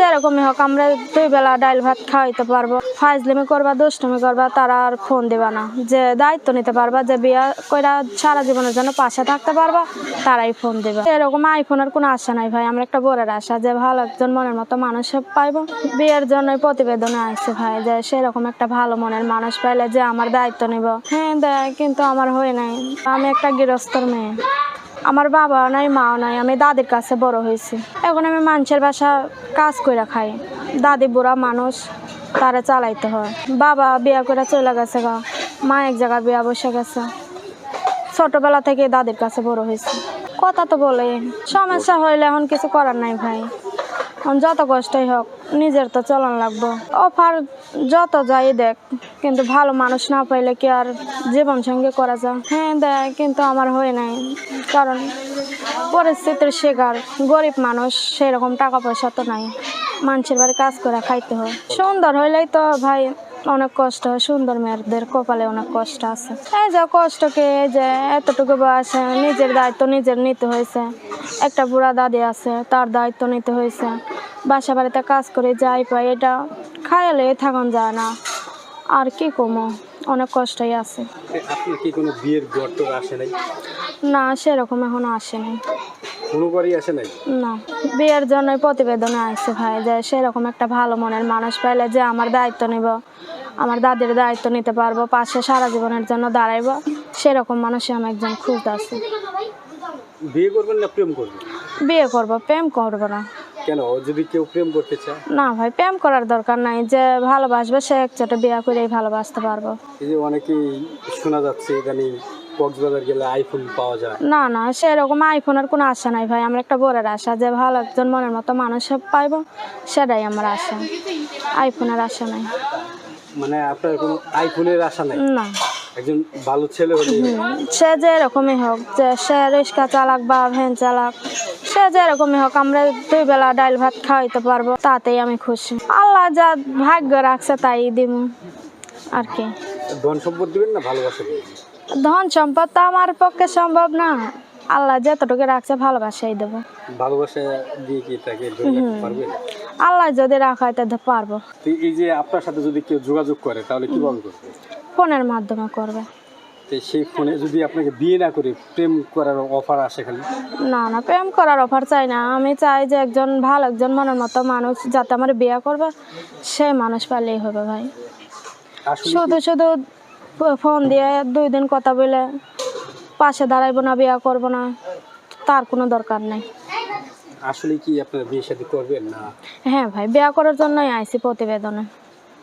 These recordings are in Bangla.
যেরকমই হোক, আমরা দুই বেলা ডাল ভাত খাওয়াইতে পারব। ফাইজলিমি করবা, দুষ্টমি করবা, তারা আর ফোন দিবা না। যে দায়িত্ব নিতে পারবা, যে বিয়া কইরা সারা জীবনের জন্য পাশে থাকতে পারবা, তারাই ফোন দিবে। এরকম আইফোনের কোনো আশা নাই ভাই, আমরা একটা বোরের আশা যে ভালো একজন মনের মতো মানুষ পাইবো। বিয়ের জন্য প্রতিবেদনে আসছে ভাই যে সেরকম একটা ভালো মনের মানুষ পাইলে যে আমার দায়িত্ব নিব। হ্যাঁ দেয় কিন্তু আমার হয়ে নাই। আমি একটা গৃহস্থর মেয়ে। আমার বাবা নাই, মাও নাই, আমি দাদির কাছে বড় হয়েছি। এখন আমি মানুষের বাসা কাজ করে খাই। দাদি বুড়া মানুষ, তারা চালাইতে হয়। বাবা বিয়া করে চলে গেছে গা, মা এক জায়গায় বিয়া বসে গেছে। ছোটবেলা থেকে দাদির কাছে বড় হয়েছে। কথা তো বলে সমস্যা হইলে এখন কিছু করার নাই ভাই। যত কষ্টই হোক, নিজের তো চলন লাগবো। অফার যত যাই দেখ, কিন্তু ভালো মানুষ না পাইলে কি আর জীবন সঙ্গে করা যায়? হ্যাঁ দেয় কিন্তু আমার হয় নাই। কারণ পরিস্থিতির শিকার, গরিব মানুষ, সেরকম টাকা পয়সা তো নাই। মানুষের বাড়ি কাজ করে খাইতে হয়। সুন্দর হইলেই তো ভাই অনেক কষ্ট হয়। সুন্দর মেয়েদের কপালে অনেক কষ্ট আছে। এই যে কষ্টকে এই যে এতটুকু বয়সে নিজের দায়িত্ব নিজের নিতে হয়েছে। একটা বুড়া দাদি আছে, তার দায়িত্ব নিতে হয়েছে। বাসা বাড়িতে কাজ করে যাই পাই এটা খায়ালে থাকুন যায় না। আর কি কমো অনেক কষ্টই আছে। আপনি কি কোনো বিয়ের গর্ত আসে নাই? না সেরকম এখনও আসেনি কোনোবারই আসে নাই? না বিয়ের জন্য প্রতিবেদনে আসছে ভাই যে সেরকম একটা ভালো মনের মানুষ পাইলে যে আমার দায়িত্ব নিব আমার দাদির দায়িত্ব নিতে পারব পাশে সারা জীবনের জন্য দাঁড়াইব সেরকম মানুষই আমি একজন খুঁজতে আছি। বিয়ে করবেন না প্রেম করবেন? বিয়ে করব প্রেম করব না। কেন? যদি কেউ প্রেম করতে চায়? না ভাই প্রেম করার দরকার নাই। যে ভালোবাসবে সে একচোটে বিয়ে করেই ভালোবাসতে পারব। এই যে অনেকেই শোনা যাচ্ছে ইদানিং কক্সবাজার গেলে আইফোন পাওয়া যায়। না না সেরকম আইফোনের কোনো আশা নাই ভাই। আমার একটা বোরের আশা যে ভালো একজন মনের মতো মানুষ পাইবো সেটাই আমার আশা। আইফোনের আশা নাই। মানে আপনার কোনো আইফোনের আশা নাই? না। একজন ভালো ছেলে হলে সে যে এরকমই হোক যে সে রিক্সা চালাক বা ভ্যান চালাক সে যে এরকমই হোক আমরা দুই বেলা ডাল ভাত খাওয়াইতে পারব তাতেই আমি খুশি। আল্লাহ যা ভাগ্য রাখছে তাই দিব আর কি। ধন সম্পদ দিবেন না ভালোবাসা দিবেন? ধন সম্পদ তো আমার পক্ষে সম্ভব না। আল্লাহ যতটুকু রাখছে ভালোবাসাই দেবো। ভালোবাসা দিয়ে কি তাকে পারবেন আল্লাহ যদি রাখা হয় তাতে পারব। এই যে আপনার সাথে যদি কেউ যোগাযোগ করে তাহলে কীভাবে করবে? ফোনের মাধ্যমে করবে। তো সেই ফোনে যদি আপনাকে বিয়ে না করে প্রেম করার অফার আসে খালি? না না প্রেম করার অফার চাই না। আমি চাই যে একজন ভালো একজন মনের মতো মানুষ যাতে আমার বিয়ে করবে সেই মানুষ পাইলেই হবে ভাই। শুধু শুধু ফোন দিয়ে দুই দিন কথা বলে পাশে দাঁড়াইবো না বিয়ে করব না তার কোনো দরকার নেই। আসলে কি আপনারা বিয়ে শাদী করবেন না? হ্যাঁ ভাই বিয়ে করার জন্যই আইছি প্রতিবেদনে।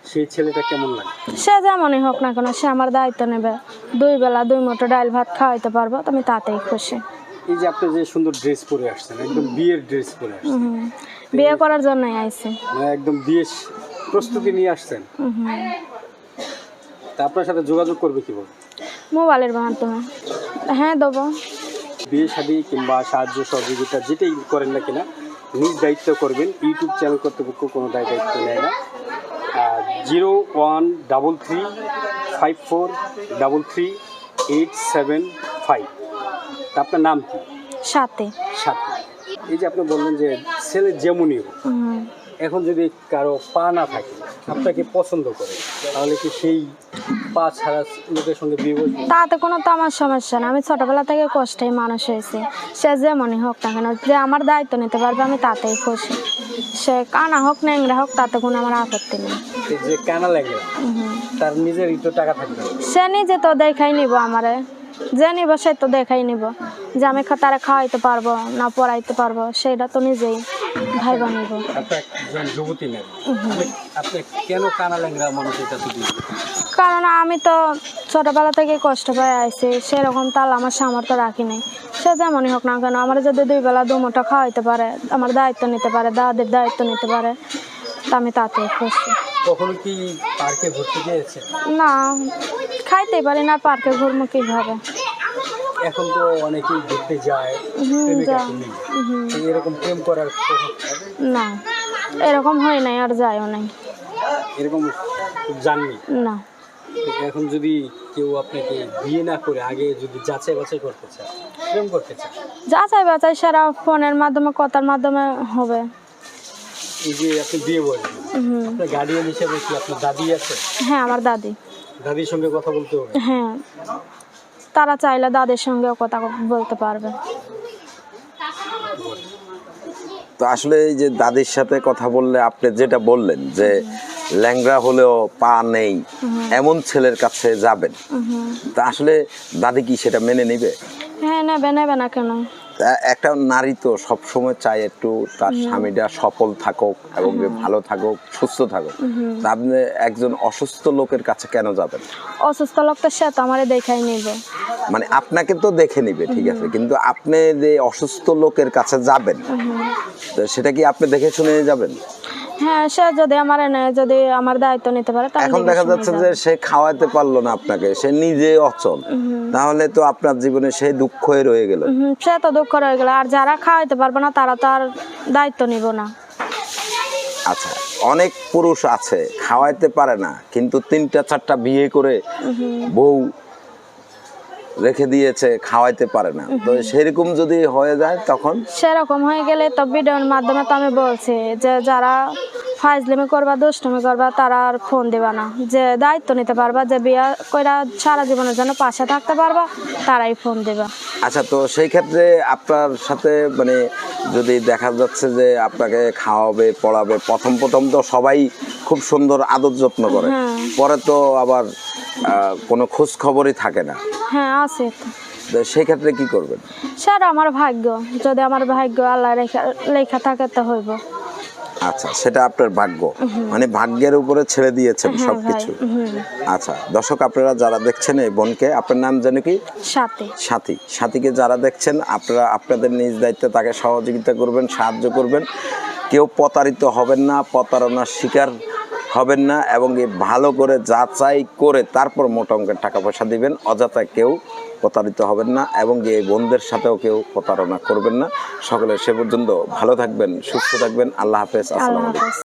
সেই ছেলেটা কেমন লাগে? সে যেমনই হোক না কেন সে আমার দায়িত্ব নেবে। দুই বেলা দুই মুঠো ডাল ভাত খাওয়াইতে পারব তো আমি তাতেই খুশি। এই যে আপনি যে সুন্দর ড্রেস পরে আসছেন একদম বিয়ের ড্রেস পরে আসছেন। হুম। বিয়ে করার জন্যই আইছি। মানে একদম বিয়ে প্রস্তুতি নিয়ে আসছেন। হুম। তা আপনার সাথে যোগাযোগ করবে কীভাবে? মোবাইলের মাধ্যমে। হ্যাঁ দেবো। বিয়ে শাদী কিংবা সাহায্য সহযোগিতা যেটাই করেন না কিনা নিজ দায়িত্ব করবেন। ইউটিউব চ্যানেল কর্তৃপক্ষ কোনো দায় দায়িত্ব নেয় না। Zero one double three five four double three eight seven five. আপনার নাম কি? সাথে। সাথী। এই যে আপনি বললেন যে ছেলে যেমনই হোক এখন যদি কারও পা না থাকে আপনাকে পছন্দ করে তাহলে কি সেই পা ছাড়া লোকের সঙ্গে বিয়ে তাতে কোনো তো আমার সমস্যা না। আমি ছোটবেলা থেকে কষ্টেই মানুষ হয়েছি। সে যেমনই হোক না কেন যে আমার দায়িত্ব নিতে পারবে আমি তাতেই খুশি। সে কানা হোক ন্যাংরা হোক তাতে কোনো আমার আপত্তি নেই। যে কানা লাগে? তার নিজের একটু টাকা থাকবে। সে নিজে তো দেখাই নিব আমারে। যে নিব সে তো দেখাই নিব। যে আমি তারা খাওয়াইতে পারব না পড়াইতে পারব সেটা তো নিজেই ভাইবা নিব। আপনি একজন যুবতী আপনি- আপনি কেন কানা ল্যাংরা মানুষের কাছে কারণ আমি তো ছোটবেলা থেকে কষ্ট পেয়ে আইছি সেরকম তাল আমার সামর্থ্য রাখি নাই। সে যেমনই হোক না কেন আমার যদি দুই বেলা দু মুঠো খাওয়াইতে পারে আমার দায়িত্ব নিতে পারে দাদির দায়িত্ব নিতে পারে তা আমি তাতে খুশি। কখনো কি পার্কে ঘুরতে গিয়েছেন না খাইতেই পারি না পার্কে ঘুরবো কীভাবে? এখন তো অনেকেই ঘুরতে যায় এরকম প্রেম করার না এরকম হয় নাই আর যায়ও নাই। এরকম জাননি? না। এখন যদি কেউ আপনাকে বিয়ে না করে আগে যদি যাচাই বাছাই করতে চায় প্রেম করতে চায়? যাচাই বাছাই সারা ফোনের মাধ্যমে কথার মাধ্যমে হবে। এই যে আপনি বিয়ে বলেন আপনার গার্ডিয়ান হিসেবে কি আপনার দাদি আছে? হ্যাঁ আমার দাদি। দাদির সঙ্গে কথা বলতে হবে? হ্যাঁ। তারা চাইলে দাদির সঙ্গেও কথা বলতে পারবে। তো আসলে এই যে দাদির সাথে কথা বললে আপনি যেটা বললেন যে ল্যাংরা হলেও পা নেই এমন ছেলের কাছে যাবেন। তা আসলে দাদি কি সেটা মেনে নিবে? হ্যাঁ নেবে নেবে না কেন? একটা নারী তো সবসময় চায় একটু তার স্বামীটা সফল থাকুক এবং ভালো থাকুক সুস্থ থাকুক। আপনি একজন অসুস্থ লোকের কাছে কেন যাবেন? অসুস্থ লোকটা সে তো আমারে দেখাই নিবে। মানে আপনাকে তো দেখে নিবে ঠিক আছে। কিন্তু আপনি যে অসুস্থ লোকের কাছে যাবেন তো সেটা কি আপনি দেখে শুনে যাবেন? হ্যাঁ সে যদি আমার এনে যদি আমার দায়িত্ব নিতে পারে এখন দেখা যাচ্ছে যে সে খাওয়াতে পারল না আপনাকে সে নিজে অচল। তাহলে তো আপনার জীবনে সেই দুঃখ হয়ে রয়ে গেল। সে তো দুঃখ রয়ে গেল। আর যারা খাওয়াইতে পারবে না তারা তো আর দায়িত্ব নিব না। আচ্ছা অনেক পুরুষ আছে খাওয়াইতে পারে না কিন্তু তিনটা চারটা বিয়ে করে বউ রেখে দিয়েছে খাওয়াইতে পারে না। তো সেরকম যদি হয়ে যায় তখন? সেরকম হয়ে গেলে তো ভিডিওর মাধ্যমে তো আমি বলছি যে যারা ফাইজলিমি করবা দুষ্টমি করবা তারা আর ফোন দেবা না। যে দায়িত্ব নিতে পারবা যে বিয়া কইরা সারা জীবনের জন্য পাশে থাকতে পারবা তারাই ফোন দেবা। আচ্ছা তো সেই ক্ষেত্রে আপনার সাথে মানে যদি দেখা যাচ্ছে যে আপনাকে খাওয়াবে পড়াবে প্রথম প্রথম তো সবাই খুব সুন্দর আদর যত্ন করে। হ্যাঁ। পরে তো আবার কোনো খোঁজ খবরই থাকে না। হ্যাঁ আছে সেই ক্ষেত্রে কি করবেন? স্যার আমার ভাগ্য। যদি আমার ভাগ্য আল্লাহ লেখা লেখা থাকে তো হইব। আচ্ছা সেটা আপনার ভাগ্য। মানে ভাগ্যের উপরে ছেড়ে দিয়েছেন হ্যাঁ সবকিছু। আচ্ছা দর্শক আপনারা যারা দেখছেন এই বোনকে আপনার নাম জানে কি? সাথে। সাথী। সাথীকে যারা দেখছেন আপনারা আপনাদের নিজ দায়িত্বে তাকে সহযোগিতা করবেন সাহায্য করবেন। কেউ প্রতারিত হবেন না প্রতারণার শিকার হবেন না এবং ভালো করে যাচাই করে তারপর মোটা অঙ্কের টাকা পয়সা দিবেন। অযথা কেউ প্রতারিত হবেন না এবং যে এই বোনদের সাথেও কেউ প্রতারণা করবেন না। সকলে সে পর্যন্ত ভালো থাকবেন সুস্থ থাকবেন। আল্লাহ হাফেজ। আসসালাম